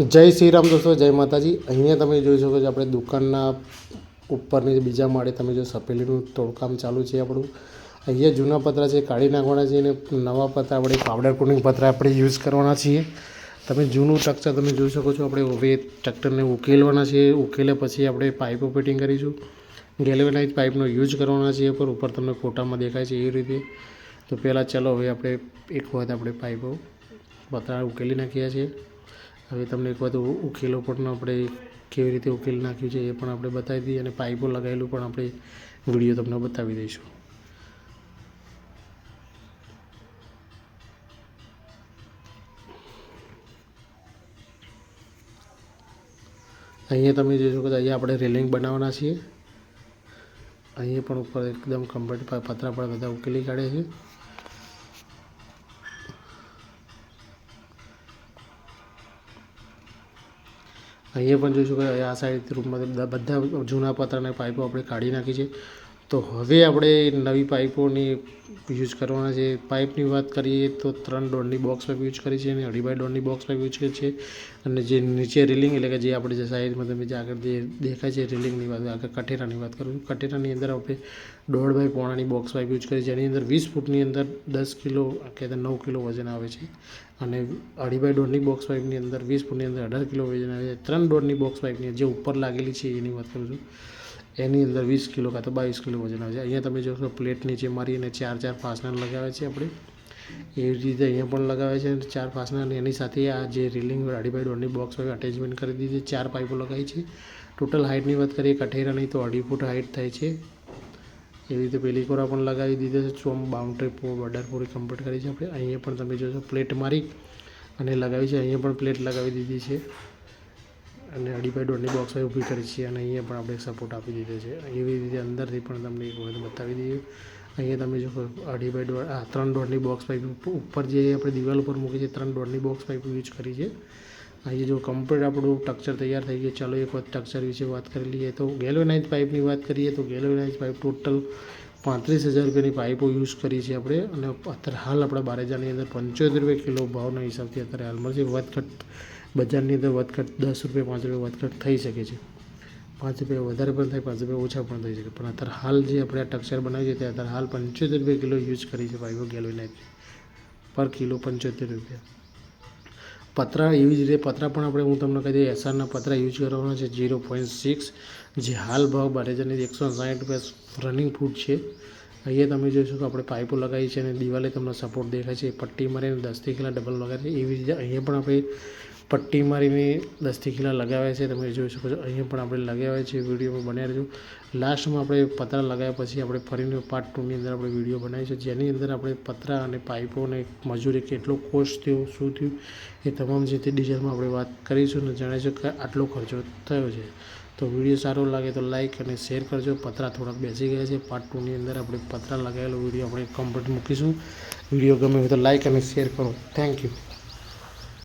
જય શ્રી રામ દોસ્તો, જય માતાજી. અહીંયા તમે જોઈ શકો છો આપણે દુકાનના ઉપરની બીજા માળે તમે જો સપેલીનું તોડકામ ચાલુ છે આપણું. અહીંયા જૂના પતરા છે, કાઢી નાખવાના છે અને નવા પતરા, આપણે પાવડર કોટિંગ પતરા આપણે યુઝ કરવાના છીએ. તમે જૂનું સ્ટ્રક્ચર તમે જોઈ શકો છો, આપણે હવે ટ્રેક્ટરને ઉકેલવાના છે. ઉકેલ્યા પછી આપણે પાઇપો ફિટિંગ કરીશું. ગેલ્વેનાઇઝ પાઇપનો યુઝ કરવાના છીએ પર ઉપર તમને ફોટામાં દેખાય છે એ રીતે. તો પહેલાં ચાલો હવે આપણે એક વખત આપણે પાઇપો પતરા ઉકેલી નાખ્યા છીએ હવે તમને એક ઉ- ઉકેલો પણ આપણે કેવી રીતે ઉકેલ નાખ્યું છે એ પણ આપણે બતાવી દઈએ અને પાઇપો લગાવેલું પણ આપણે વીડિયો તમને બતાવી દઈશું. અહીંયા તમે જોઈ છો અહીંયા આપણે રેલિંગ બનાવવાના છીએ. અહીંયા પણ ઉપર એકદમ કમ્પ્લીટ પતરા પણ બધા ઉકેલી કાઢે છે. અહીંયા પણ જોઈશું કે આ સાઈડ રૂમમાં બધા જૂના પતરાના પાઇપો આપણે કાઢી નાખી છે. તો હવે આપણે નવી પાઇપોની યુઝ કરવાના છે. પાઇપની વાત કરીએ તો ત્રણ દોઢની બોક્સ પાઇપ યુઝ કરી છે અને અઢી બાય દોઢની બોક્સ પાઇપ યુઝ કરી છે. અને જે નીચે રિલિંગ એટલે કે જે આપણે જે સાઈડમાં તમે જે આગળ જે દેખાય છે રિલિંગની વાત, આગળ કઠેરાની વાત કરું છું. કઠેરાની અંદર આપણે દોઢ બાય પોણાની બોક્સ પાઇપ યુઝ કરી છે. એની અંદર વીસ ફૂટની અંદર દસ કિલો કે નવ કિલો વજન આવે છે. અને અઢી બાય દોઢની બોક્સ પાઇપની અંદર વીસ ફૂટની અંદર અઢાર કિલો વજન આવે છે. ત્રણ દોઢની બોક્સ પાઇપની જે ઉપર લાગેલી છે એની વાત કરું છું. એની અંદર વીસ કિલો કાં તો બાવીસ કિલો વજન આવે છે. અહીંયા તમે જોશો પ્લેટ નીચે મારીને ચાર ચાર ફાસનર લગાવે છે આપણે. એવી રીતે અહીંયા પણ લગાવે છે ચાર ફાસનર અને એની સાથે આ જે રીલિંગ અઢી બાય દોઢની બોક્સ હોય અટેચમેન્ટ કરી દીધી ચાર પાઇપો લગાવી છે. ટોટલ હાઇટની વાત કરીએ કઠેરાની તો અઢી ફૂટ હાઇટ થાય છે. એવી રીતે પેલી કોરા પણ લગાવી દીધા છે. ચોમ બાઉન્ડ્રી બોર્ડર પૂરી કમ્પ્લીટ કરી છે આપણે. અહીંયા પણ તમે જોશો પ્લેટ મારી અને લગાવી છે. અહીંયા પણ પ્લેટ લગાવી દીધી છે. અને અઢી બાય બોક્સ ઊભી કરી છે અને અહીંયા પણ આપણે સપોર્ટ આપી દીધો છે. એવી રીતે અંદરથી પણ તમને એક વખત બતાવી દઈએ. અહીંયા તમે જો અઢી બાય દોઢ, આ ત્રણ દોઢની બોક્સ પાઇપ ઉપર જે આપણે દિવાલ ઉપર મૂકી છે, ત્રણ દોઢની બોક્સ પાઇપ યુઝ કરી છે. અહીં જો કમ્પ્લીટ આપણું સ્ટ્રક્ચર તૈયાર થઈ ગયું, ચાલો એક વખત સ્ટ્રક્ચર વિશે વાત કરી લઈએ. તો ગેલોનાઇઝ પાઇપની વાત કરીએ, તો ગેલોનાઇઝ પાઇપ ટોટલ પાંત્રીસ હજાર રૂપિયાની પાઇપો યુઝ કરી છે આપણે. અને અત્યારે હાલ આપણા બારેજાની અંદર પંચોતેર રૂપિયા કિલો ભાવના હિસાબથી અત્યારે હાલમાં છે. વધઘટ બજારની અંદર વધઘટ દસ રૂપિયા, પાંચ રૂપિયા વધઘટ થઈ શકે છે. પાંચ રૂપિયા વધારે પણ થાય, પાંચ રૂપિયા ઓછા પણ થઈ શકે. પણ અત્યારે હાલ જે આપણે આ સ્ટ્રક્ચર બનાવ્યું છે, તે અત્યારે હાલ પંચોતેર રૂપિયા કિલો યુઝ કરી છે પાઇપો ગેલ્વેનાઇઝ પર કિલો પંચોતેર રૂપિયા. પતરા એવી જ રીતે, પતરા પણ આપણે, હું તમને કહી દઈએ એસઆરના પતરા યુઝ કરવાના છે ઝીરો પોઈન્ટ સિક્સ જે હાલ ભાવ બાર હજારની એકસો સાઠ રૂપિયા રનિંગ ફૂટ છે. અહીંયા તમે જોઈ કે આપણે પાઇપો લગાવી છે અને દિવાલે તમને સપોર્ટ દેખાય છે. પટ્ટી મારીને દસથી કિલા ડબલ લગાવી છે. એવી રીતે અહીંયા પણ આપણે પટ્ટી મારીને દસથી કિલા લગાવ્યા છે, તમે જોઈ શકો છો. અહીંયા પણ આપણે લગાવ્યા છે વિડીયોમાં બન્યા રહેજો. લાસ્ટમાં આપણે પતરા લગાવ્યા પછી આપણે ફરીને પાર્ટ ટુની અંદર આપણે વીડિયો બનાવીશું જેની અંદર આપણે પતરા અને પાઇપો મજૂરી કેટલો કોસ્ટ થયો, શું થયું, એ તમામ જે તે ડિટેલમાં આપણે વાત કરીશું અને જણાવીશું કે આટલો ખર્ચો થયો છે. તો વીડિયો સારો લાગે તો લાઇક અને શેર કરજો. પતરા થોડાક બેસી ગયા છે. પાર્ટ ટુની અંદર આપણે પતરા લગાવેલો વીડિયો આપણે કમ્પ્લીટ મૂકીશું. વીડિયો ગમે હોય તો લાઇક અને શેર કરો. Thank you